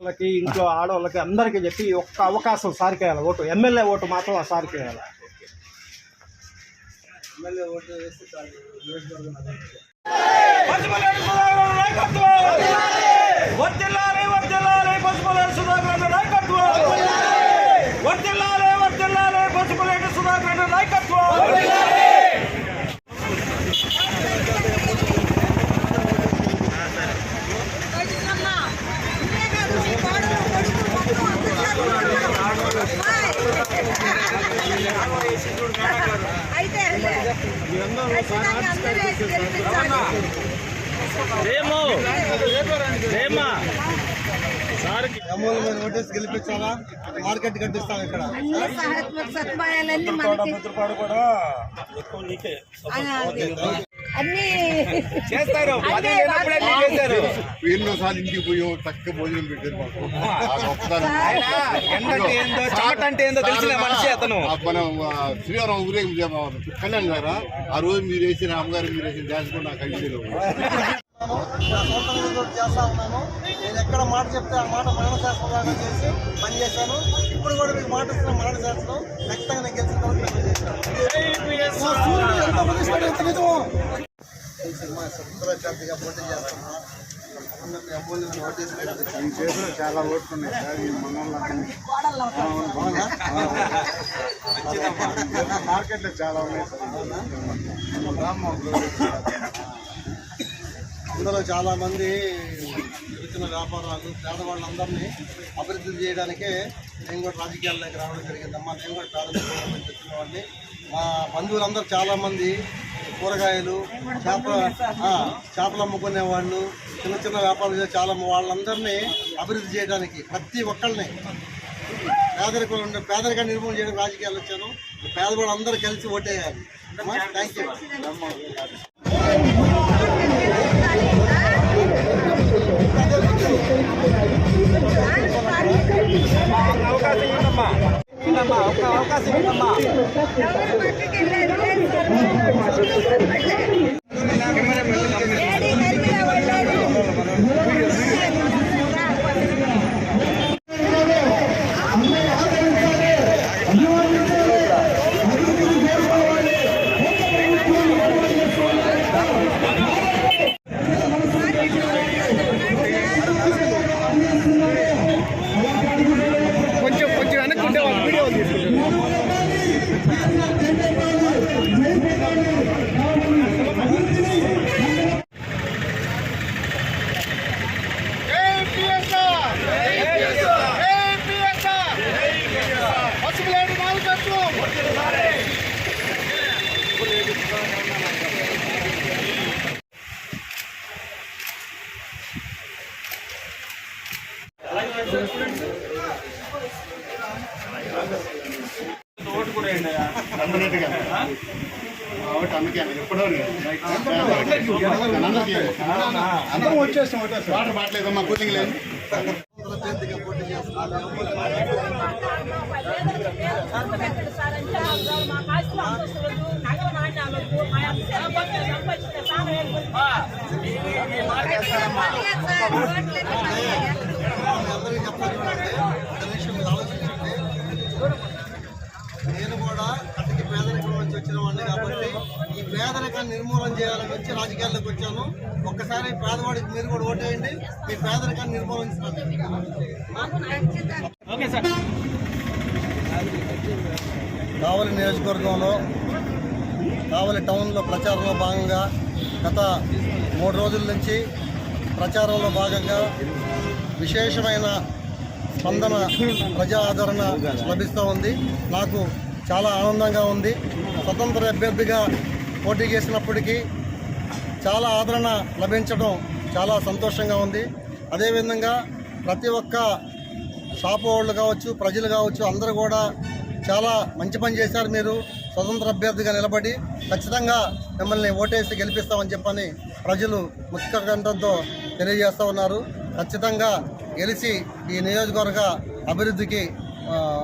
వాళ్ళకి ఇంట్లో ఆడవాళ్ళకి అందరికీ చెప్పి ఒక్క అవకాశం సార్కి వేయాలి ఓటు ఎమ్మెల్యే ఓటు మాత్రం ఆ సార్కి వేయాలి ఎమ్మెల్యే ఓటు వేస్తే చాలు. నియోజకవర్గం పసుపులేటి సుధాకర్ నాయకత్వం వర్ధిల్లాలి పసుపులేటి సుధాకర్ నాయకత్వం అయితే ఖచ్చితంగా అందరూ గెలిపించాలి. ఓటేసి గెలిపించాలా? మార్కెట్ కట్టిస్తాం ఇక్కడ. అన్ని సహత్మక సదుపాయాలన్నీ మనకి. కూడా ఎక్కువ నీకే. అన్ని చేస్తారు. అదే వాళ్ళు- ఎన్నోసార్లు ఇంటికి పోయి చక్కగా భోజనం పెట్టారు మాకు. ఏందో చెమట అంటే ఏందో తెలిసిన మనిషి అతను. మనం కళ్యాణ్ గారా? ఆ రోజు మీరు వేసిన అమ్మగారు మీరు వేసిన డ్యాన్స్ కూడా నాకు. నా సొంత నిధులతో చేస్తా ఉన్నాను నేను ఎక్కడ మాట చెప్తే ఆ మాట మరణ శాస్త్రం చేసి పని చేశాను ఇప్పుడు కూడా మీకు మాట ఇస్తున్న మరణశాస్త్రం ఖచ్చితంగా నేను గెలిచిన తర్వాత సినిమా స్వతంత్ర అభ్యర్థిగా పోటీ చేస్తున్నా చేతిలో చాలా ఓట్లు ఉన్నాయి సార్ ఈ మార్కెట్ చాలా ఉన్నాయి సార్. చాలా మంది చిన్న వ్యాపారాలు పేదవాళ్ళందరినీ అభివృద్ధి చేయడానికే నేను కూడా రాజకీయాల్లోకి రావడం జరిగిందమ్మా నేను కూడా పేదరికం నుంచి వాడిని మా బంధువులందరూ చాలామంది కూరగాయలు చేపల చేపలు అమ్ముకునే వాళ్ళు చిన్న చిన్న వ్యాపారాలు చేసే చాలా వాళ్ళందరినీ అభివృద్ధి చేయడానికి ప్రతి ఒక్కళ్ళని పేదరికలు ఉండే పేదరికాన్ని నిర్మూలన చేయడం రాజకీయాలు వచ్చాను. పేదవాళ్ళు అందరూ కలిసి ఓటేయాలి. Thank you Come here. కాబట్టి అందుకే ఎప్పుడో అందరం వచ్చేస్తాం వాటర్ బాట్లేదమ్మా కూలింగ్ లేదు పోటీ చేస్తున్నాను పర్లేదు సార్. ఓట్లకి పర్లేదు. మీ అందరికీ చెప్పాలి అంటే ఒక నిమిషం మీరు ఆలోచించండి నేను కూడా అతనికి పేదరికం నుంచి వచ్చిన వాడిని కాబట్టి ఈ పేదరికాన్ని నిర్మూలన వచ్చి రాజకీయాల్లోకి వచ్చాను ఒక్కసారి పేదవాడికి మీరు కూడా ఓటేయండి. మీ పేదరికాన్ని సార్. కావలి నియోజకవర్గంలో కావలి టౌన్లో ప్రచారంలో భాగంగా గత మూడు రోజుల నుంచి ప్రచారంలో భాగంగా విశేషమైన స్పందన ప్రజా ఆదరణ లభిస్తూ ఉంది. నాకు చాలా ఆనందంగా ఉంది. స్వతంత్ర అభ్యర్థిగా పోటీ చేసినప్పటికీ చాలా ఆదరణ లభించడం చాలా సంతోషంగా ఉంది. అదేవిధంగా ప్రతి ఒక్క షాప్ వాళ్ళు కావచ్చు ప్రజలు కావచ్చు అందరూ కూడా చాలా మంచి పని చేశారు మీరు. స్వతంత్ర అభ్యర్థిగా నిలబడి ఖచ్చితంగా మిమ్మల్ని ఓటేసి గెలిపిస్తామని చెప్పని ప్రజలు ముఖ్య కంఠంతో తెలియజేస్తూ ఉన్నారు. ఖచ్చితంగా గెలిచి ఈ నియోజకవర్గ అభివృద్ధికి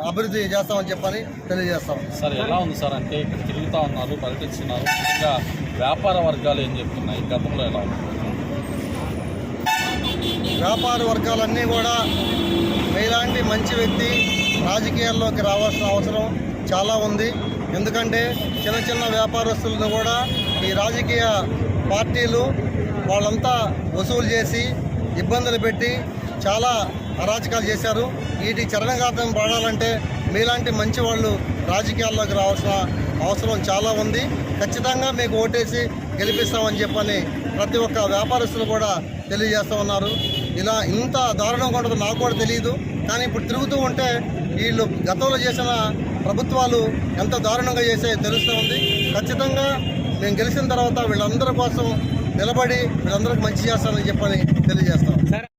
అభివృద్ధి చేస్తామని చెప్పని తెలియజేస్తాం. సార్ ఎలా ఉంది సార్? అంటే ఇక్కడ తిరుగుతూ ఉన్నారు పర్యటిస్తున్నారు. ముఖ్యంగా వ్యాపార వర్గాలు ఏం చెప్తున్నాయి? గతంలో ఎలా ఉంది? వ్యాపార వర్గాలన్నీ కూడా మీలాంటి మంచి వ్యక్తి రాజకీయాల్లోకి రావాల్సిన అవసరం చాలా ఉంది. ఎందుకంటే చిన్న చిన్న వ్యాపారస్తులను కూడా ఈ రాజకీయ పార్టీలు వాళ్ళంతా వసూలు చేసి ఇబ్బందులు పెట్టి చాలా అరాచకాలు చేశారు. వీటి చరణఘాతం పడాలంటే మీలాంటి మంచి వాళ్ళు రాజకీయాల్లోకి రావాల్సిన అవసరం చాలా ఉంది. ఖచ్చితంగా మీకు ఓటేసి గెలిపిస్తామని చెప్పని ప్రతి ఒక్క వ్యాపారస్తులు కూడా తెలియజేస్తూ ఉన్నారు. ఇలా ఇంత దారుణంగా ఉంటుందో నాకు కూడా తెలియదు. కానీ ఇప్పుడు తిరుగుతూ ఉంటే వీళ్ళు గతంలో చేసిన ప్రభుత్వాలు ఎంత దారుణంగా చేసాయో తెలుస్తూ ఉంది. ఖచ్చితంగా మేము గెలిచిన తర్వాత వీళ్ళందరి కోసం నిలబడి వీళ్ళందరికీ మంచి చేస్తామని చెప్పని తెలియజేస్తాం